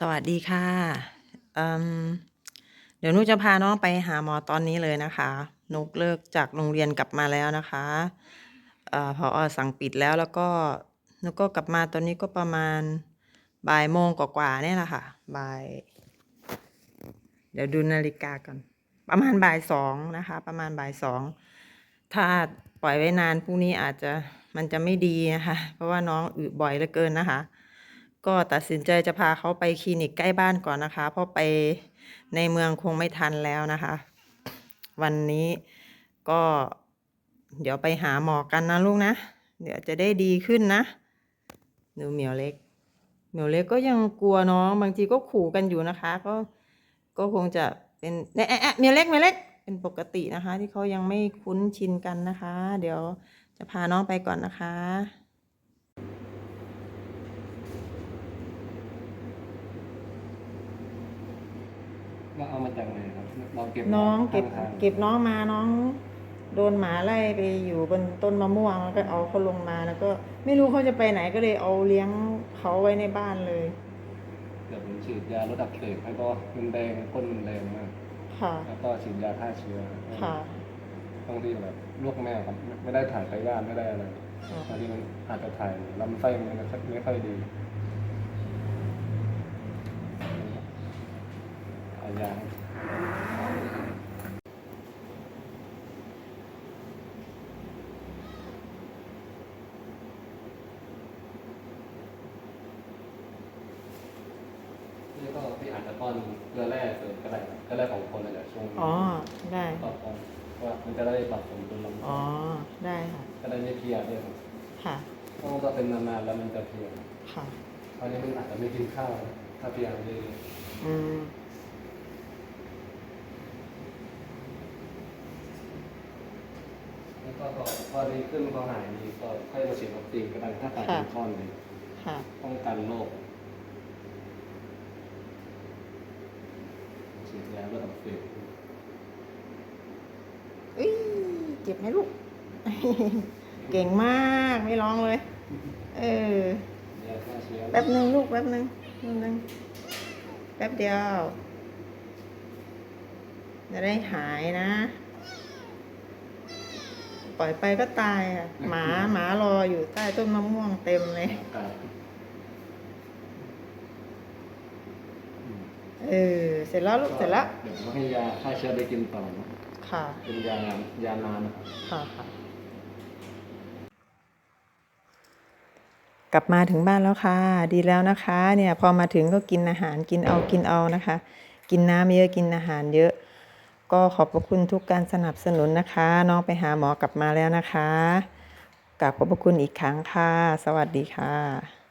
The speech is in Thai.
สวัสดีค่ะเดี๋ยวนุกจะพาน้องไปหาหมอตอนนี้เลยนะคะ นุกเลิกจากโรงเรียนกลับมาแล้วนะคะอ่ออสั่งปิดแล้วแล้วก็นุกก็กลับมาตอนนี้ก็ประมาณบ่ายโมงกว่าๆเนี่ยแหละค่ะบ่าย เดี๋ยวดูนาฬิกาก่อน ประมาณบ่ายสองนะคะ ประมาณบ่ายสอง ถ้าปล่อยไว้นานพรุ่งนี้อาจจะมันจะไม่ดีนะคะ เพราะว่าน้องอึบ่อยเหลือเกินนะคะ ก็ตัดสินใจจะพาเขาไปคลินิกใกล้บ้านก่อนนะคะ เพราะไปในเมืองคงไม่ทันแล้วนะคะ วันนี้ก็เดี๋ยวไปหาหมอกันนะลูกนะ เดี๋ยวจะได้ดีขึ้นนะดูเหมียวเล็ก เหมียวเล็กก็ยังกลัวน้องบางทีก็ขู่กันอยู่นะคะ ก็ก็คงจะเป็นเนะแออเหมียวเล็กเหมียวเล็กเป็นปกตินะคะ ที่เขายังไม่คุ้นชินกันนะคะ เดี๋ยวจะพาน้องไปก่อนนะคะ ว่าเอามาจากไหนครับเราเก็บน้องเก็บข้างทางเก็บน้องมาน้อง โดนหมาไล่ไปอยู่บนต้นมะม่วงแล้วก็เอาเขาลงมาแล้วก็ไม่รู้เขาจะไปไหนก็เลยเอาเลี้ยงเขาไว้ในบ้านเลยเดี๋ยวผมฉีดยาลดอักเสบให้ก็มันแดงก้นมันแดงมากค่ะ แล้วก็ฉีดยาฆ่าเชื้อค่ะบางทีแบบลวกแม่ครับไม่ได้ถ่ายไตย่านไม่ได้อะไรค่ะบางทีมันอาจจะถ่ายลำไส้มันไม่ค่อย ไม่ค่อยดีเอายาให้นี่ก็พี่อาจจะป้อนเกลือแร่เสริมก็ได้เกลือแร่ของคนอะไรช่วงนี้อ๋อ ได้ ปรับปรุงว่ามันจะได้ปรับสมดุลลำไส้อ๋อ ได้ค่ะ จะได้ไม่เพลียด้วยครับค่ะ เพราะว่าเป็นนานๆแล้วมันจะเพลียค่ะตอนนี้มันอาจจะไม่กินข้าว ถ้าเพลียเยอะอืม ๆแล้ว ก็พอดีขึ้นพอหายดีก็ค่อยมาฉีดวัคซีนก็ได้ถ้าตัดเป็นก้อนเลยค่ะ ป้องกันโรคฉีดยาลดอักเสบอุ้ยเจ็บไหมลูก เก่งมากไม่ร้องเลย เออ ยาฆ่าเชื้อแป๊บหนึ่งลูกแป๊บหนึ่งแป๊บหนึ่งแป๊บเดียว จะได้หายนะ ปล่อยไปก็ตายอะ หมาหมารออยู่ใต้ต้นมะม่วงเต็มเลยอากาศอืมเออ เสร็จแล้วลูกเสร็จแล้ว เดี๋ยวให้ยาฆ่าเชื้อได้กินต่อนะค่ะ เป็นยานานยานานนะครับ ค่ะค่ะ กลับมาถึงบ้านแล้วค่ะ ดีแล้วนะคะ เนี่ยพอมาถึงก็กินอาหารกินเอากินเอานะคะ กินน้ำเยอะกินอาหารเยอะ ก็ขอบพระคุณทุกการสนับสนุนนะคะ น้องไปหาหมอกลับมาแล้วนะคะกราบขอบพระคุณอีกครั้งค่ะ สวัสดีค่ะ